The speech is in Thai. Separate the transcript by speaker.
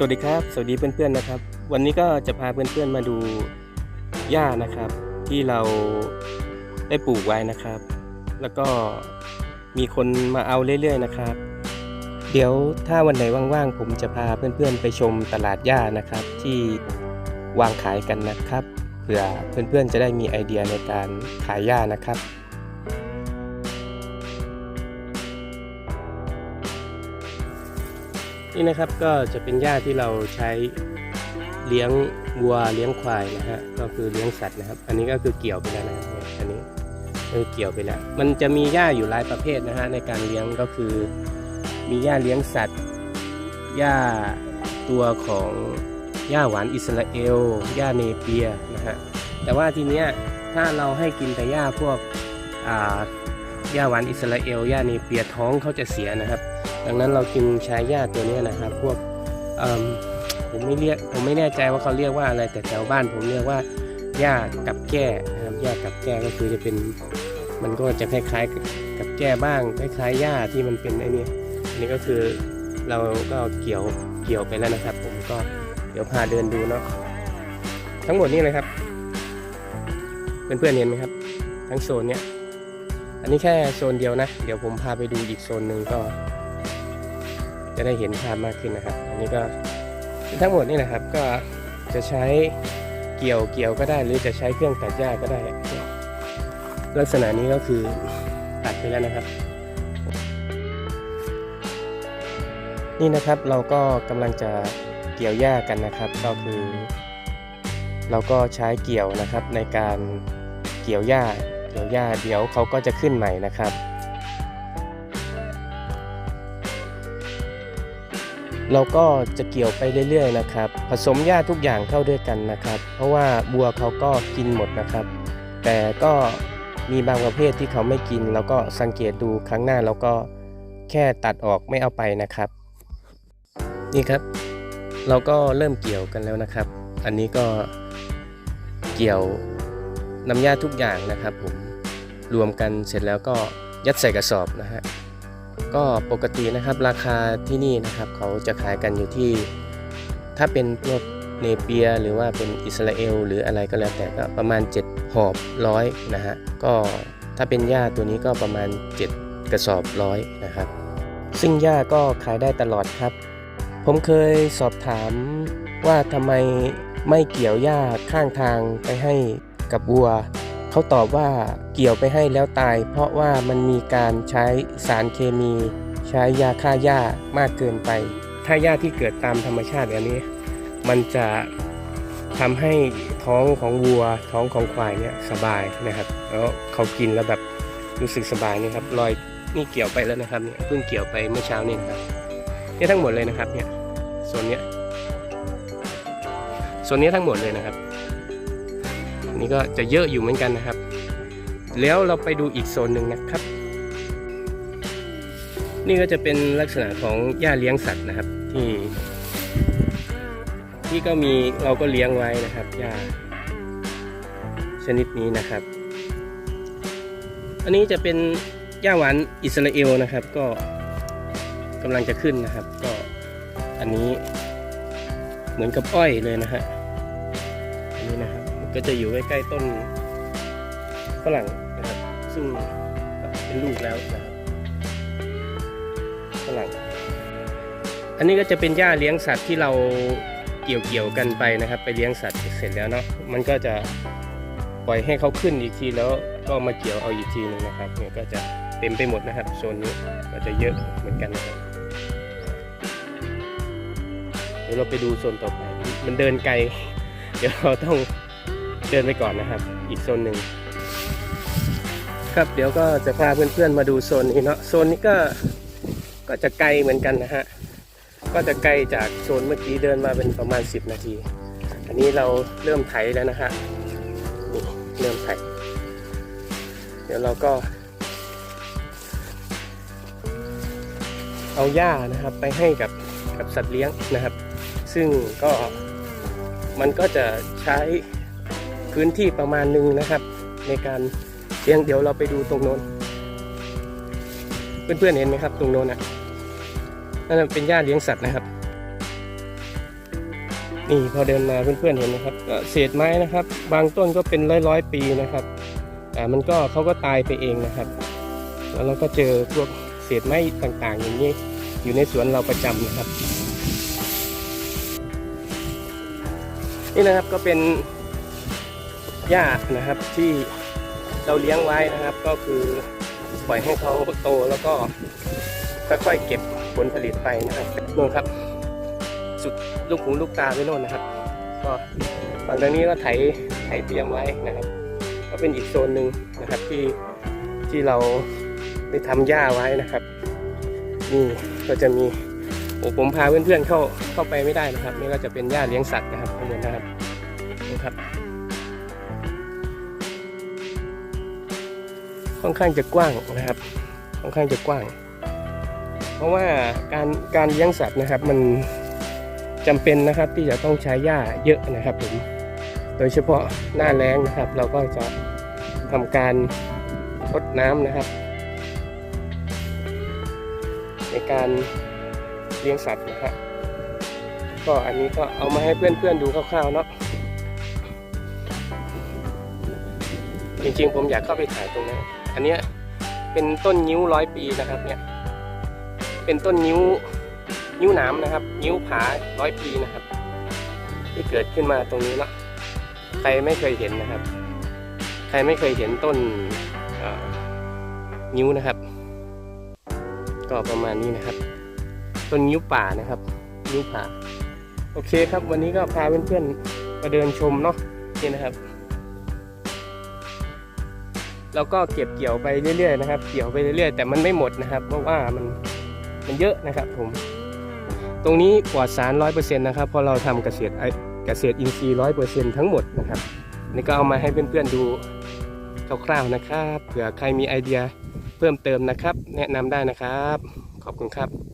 Speaker 1: สวัสดีครับ สวัสดีเพื่อนๆนะครับ วันนี้ก็จะพาเพื่อนๆมาดูหญ้านะครับ ที่เราได้ปลูกไว้นะครับ แล้วก็มีคนมาเอาเรื่อยๆนะครับ เดี๋ยวถ้าวันไหนว่างๆผมจะพาเพื่อนๆไปชมตลาดหญ้านะครับ ที่วางขายกันนะครับเผื่อเพื่อนๆจะได้มีไอเดียในการขายหญ้านะครับ นี่นะครับก็จะเป็นหญ้าที่เราใช้เลี้ยงวัวเลี้ยงควายนะฮะก็คือเลี้ยงสัตว์นะครับ อันนี้ก็คือเกี่ยวไปแล้วนะครับเนี่ยอันนี้คือเกี่ยวไปแล้ว มันจะมีหญ้าอยู่หลายประเภทนะฮะในการเลี้ยงก็คือมีหญ้าเลี้ยงสัตว์หญ้าตัวของหญ้าหวานอิสราเอลหญ้าเนเปียนะฮะแต่ว่าทีเนี้ยถ้าเราให้กินแต่หญ้าพวกอ่าหญ้าหวานอิสราเอลหญ้าเนเปียท้องเขาจะเสียนะครับ ดังนั้นเรากินใช้หญ้าตัวนี้นะครับ พวกผมไม่เรียกผมไม่แน่ใจว่าเขาเรียกว่าอะไรแต่แถวบ้านผมเรียกว่าหญ้ากับแก้นะครับหญ้ากับแก้ก็คือจะเป็นมันก็จะคล้ายๆกับกับแก้บ้างคล้ายๆหญ้าที่มันเป็นไอ้นี่อันนี้ก็คือเราก็เกี่ยวเกี่ยวไปแล้วนะครับ ผมก็เดี๋ยวพาเดินดูเนาะทั้งหมดนี่เลยครับเพื่อนๆเห็นไหมครับ ทั้งโซนเนี้ยอันนี้แค่โซนเดียวนะ เดี๋ยวผมพาไปดูอีกโซนหนึ่งก็ จะได้เห็นภาพมากขึ้นนะครับ อันนี้ก็ทั้งหมดนี่นะครับก็จะใช้เกี่ยวเกี่ยวก็ได้ หรือจะใช้เครื่องตัดหญ้าก็ได้ ลักษณะนี้ก็คือตัดไปแล้วนะครับ นี่นะครับเราก็กำลังจะเกี่ยวหญ้ากันนะครับ ก็คือ เราก็ใช้เกี่ยวนะครับในการเกี่ยวหญ้าเกี่ยวหญ้าเดี๋ยวเขาก็จะขึ้นใหม่นะครับ เราก็จะเกี่ยวไปเรื่อยๆนะครับ ผสมหญ้าทุกอย่างเข้าด้วยกันนะครับ เพราะว่าบัวเขาก็กินหมดนะครับ แต่ก็มีบางประเภทที่เขาไม่กินแล้วก็สังเกตดูครั้งหน้าเราก็แค่ตัดออกไม่เอาไปนะครับ นี่ครับ เราก็เริ่มเกี่ยวกันแล้วนะครับ อันนี้ก็เกี่ยวน้ำหญ้าทุกอย่างนะครับผมรวมกันเสร็จแล้วก็ยัดใส่กระสอบนะฮะ ก็ปกตินะครับราคาที่นี่นะครับเขาจะขายกันอยู่ที่ ถ้าเป็นพวกเนเปียหรือว่าเป็นอิสราเอล หรืออะไรก็แล้วแต่ก็ประมาณ 7 หอบร้อยนะฮะก็ถ้าเป็นหญ้าตัวนี้ก็ประมาณ 7 กระสอบร้อยนะครับ ซึ่งหญ้าก็ขายได้ตลอดครับ ผมเคยสอบถามว่าทำไมไม่เกี่ยวหญ้าข้างทางไปให้กับวัว เขาตอบว่าเกี่ยวไปให้แล้วตาย เพราะว่ามันมีการใช้สารเคมี ใช้ยาฆ่าหญ้ามากเกินไป ถ้าหญ้าที่เกิดตามธรรมชาติแบบนี้ มันจะทำให้ท้องของวัวท้องของควายเนี่ยสบายนะครับ แล้วเขากินแล้วแบบรู้สึกสบายนี่ครับรอยนี่เกี่ยวไปแล้วนะครับเนี่ยเพิ่งเกี่ยวไปเมื่อเช้านี่นะครับเนี่ยทั้งหมดเลยนะครับเนี่ยโซนเนี้ยโซนนี้ทั้งหมดเลยนะครับ นี่ก็จะเยอะอยู่เหมือนกันนะครับ แล้วเราไปดูอีกโซนหนึ่งนะครับ นี่ก็จะเป็นลักษณะของหญ้าเลี้ยงสัตว์นะครับที่ที่ก็มีเราก็เลี้ยงไว้นะครับหญ้าชนิดนี้นะครับ อันนี้จะเป็นหญ้าหวานอิสราเอลนะครับ ก็กำลังจะขึ้นนะครับ ก็อันนี้เหมือนกับอ้อยเลยนะฮะอันนี้นะครับ ก็จะอยู่ใกล้ๆต้นฝรั่งนะครับ ซึ่งเป็นลูกแล้วนะครับฝรั่ง อันนี้ก็จะเป็นหญ้าเลี้ยงสัตว์ที่เราเกี่ยวเกี่ยวกันไปนะครับ ไปเลี้ยงสัตว์เสร็จแล้วเนาะมันก็จะปล่อยให้เขาขึ้นอีกทีแล้วก็มาเกี่ยวเอาอีกทีหนึงนะครับเนี่ยก็จะเต็มไปหมดนะครับโซนนี้ก็จะเยอะเหมือนกันนะครับเดี๋ยวเราไปดูโซนต่อไป มันเดินไกล เดี๋ยวเราต้อง เดินไปก่อนนะครับ อีกโซนหนึ่งครับเดี๋ยวก็จะพาเพื่อนๆมาดูโซนนี้เนาะโซนนี้ก็ก็จะไกลเหมือนกันนะฮะก็จะไกลจากโซนเมื่อกี้เดินมาเป็นประมาณ 10 นาที อันนี้เราเริ่มไถแล้วนะฮะนี่เริ่มไถเดี๋ยวเราก็ เอาหญ้านะครับไปให้กับกับสัตว์เลี้ยงนะครับ ซึ่งก็มันก็จะใช้ พื้นที่ประมาณหนึ่งนะครับ ในการเลี้ยงเดี๋ยวเราไปดูตรงโน้น เพื่อนๆเห็นไหมครับ ตรงโน้นอะนั่นเป็นหญ้าเลี้ยงสัตว์นะครับ นี่พอเดินมาเพื่อนๆเห็นนะครับก็เศษไม้นะครับ บางต้นก็เป็นร้อยร้อยๆปีนะครับ แต่มันก็เขาก็ตายไปเองนะครับ แล้วเราก็เจอพวกเศษไม้ต่างๆ อย่างนี้อยู่ในสวนเราประจำนะครับ นี่นะครับก็เป็น หญ้านะครับที่เราเลี้ยงไว้นะครับ ก็คือปล่อยให้เขาโตแล้วก็ค่อยๆเก็บผลผลิตไปนะครับนู่นครับ สุดลูกหูลูกตาไปโน่นนะครับ ก็ฝั่งทางนี้ก็ไถไถเตรียมไว้นะครับ ก็เป็นอีกโซนหนึ่งนะครับที่ที่เราได้ทำหญ้าไว้นะครับนี่ก็จะมีโอ้ผมพาเพื่อนๆเข้าเข้าไปไม่ได้นะครับ นี่ก็จะเป็นหญ้าเลี้ยงสัตว์นะครับทั้งหมดนะครับนี่ครับ ค่อนข้างจะกว้างนะครับ ค่อนข้างจะกว้าง เพราะว่าการการเลี้ยงสัตว์นะครับมันจำเป็นนะครับที่จะต้องใช้หญ้าเยอะนะครับผมโดยเฉพาะหน้าแล้งนะครับ เราก็จะทำการรดน้ำนะครับ ในการเลี้ยงสัตว์นะครับก็อันนี้ก็เอามาให้เพื่อนๆดูคร่าวๆเนาะจริงๆผมอยากเข้าไปถ่ายตรงนั้น อันเนี้ยเป็นต้นนิ้วร้อยปีนะครับเนี่ยเป็นต้นนิ้วนิ้วหนามนะครับ นิ้วผาร้อยปีนะครับ ที่เกิดขึ้นมาตรงนี้เนาะใครไม่เคยเห็นนะครับ ใครไม่เคยเห็นต้นนิ้วนะครับ ก็ประมาณนี้นะครับ ต้นนิ้วป่านะครับ นิ้วป่า โอเคครับ วันนี้ก็พาเพื่อนๆมาเดินชมเนาะนี่นะครับ แล้วก็เก็บเกี่ยวไปเรื่อยๆนะครับ เกี่ยวไปเรื่อยๆ แต่มันไม่หมดนะครับ เพราะว่ามันมันเยอะนะครับผม ตรงนี้ปลอดสารร้อยเปอร์เซ็นต์นะครับพราะเราทำเกษตรไอเกษตรอินทรีย์ร้อยเปอร์เซ็นต์ทั้งหมดนะครับนี่ก็เอามาให้เพื่อนๆดูคร่าวๆนะครับ เผื่อใครมีไอเดียเพิ่มเติมนะครับ แนะนำได้นะครับ ขอบคุณครับ